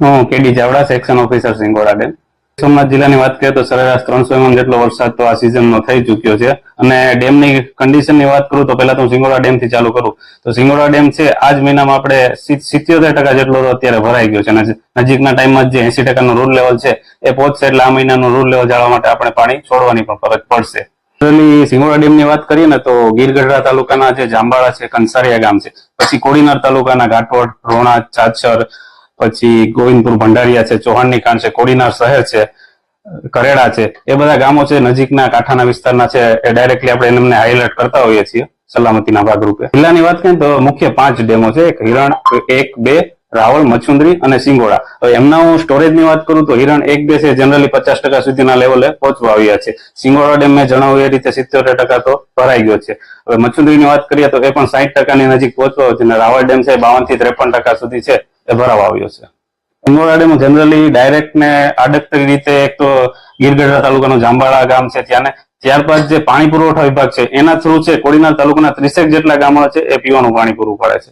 હું KD Chavda section officer Singoda dam Somnath જિલ્લાની વાત કરીએ તો સરેરાશ ત્રણસો એમએમ જેટલો વરસાદ તો આ સિઝનનો થઈ ચુક્યો છે. અને ડેમની કન્ડિશનની વાત કરું તો પહેલા તો હું સિંગોડા ડેમથી ચાલુ કરું. તો સિંગોડા ડેમ છે આ જ મહિનામાં આપણે સિત્યોતેર ટકા જેટલો અત્યારે ભરાઈ ગયો છે. નજીકના ટાઈમમાં જે એસી ટકાનો રૂલ લેવલ છે, એ પહોંચશે એટલે આ મહિનાનું રૂલ લેવલ જાળવા માટે આપણે પાણી છોડવાની પણ ફરજ પડશે. Generally સિંગોડા ડેમની વાત કરીએ ને તો ગીર ગઢડા તાલુકાના જે જાંબાળા છે, કંસારિયા ગામ છે. પછી કોડીનાર તાલુકાના ઘાટોડ રોણા ચાચર પછી ગોવિંદપુર ભંડારિયા છે, ચૌહાણની કાન છે, કોડીનાર શહેર છે, કરેડા છે, એ બધા ગામો છે, નજીકના કાંઠાના વિસ્તારના છે, એ ડાયરેક્ટલી આપણે એમને હાઇલાઇટ કરતા હોઈએ છીએ, સલામતીના ભાગરૂપે. જિલ્લાની વાત કરીએ તો મુખ્ય પાંચ ડેમો છે, એક હિરણ, એક બે રાવળ મચુંદરી અને સિંગોડા. હવે એમના હું સ્ટોરેજની વાત કરું તો હિરણ એક બે છે જનરલી પચાસ ટકા સુધીના લેવલે પહોંચવા આવ્યા છે. સિંગોડા ડેમ મેં જણાવ્યું એ રીતે સિત્તોતેર ટકા તો ભરાઈ ગયો છે. હવે મચુંદરીની વાત કરીએ તો એ પણ સાઈઠ ટકાની નજીક પહોંચવા છે અને રાવળ ડેમ છે બાવનથી ત્રેપન ટકા સુધી છે, એ ભરાવા આવ્યો છે. સિંગોડા ડેમ જનરલી ડાયરેક્ટ ને આડકતરી રીતે એક તો ગીરગઢડા તાલુકાનું જાંબાળા ગામ છે ત્યાં ને. ત્યારબાદ જે પાણી પુરવઠા વિભાગ છે, એના થ્રુ છે, કોડીનાર તાલુકાના ત્રીસેક જેટલા ગામો છે, એ પીવાનું પાણી પૂરું પાડે છે.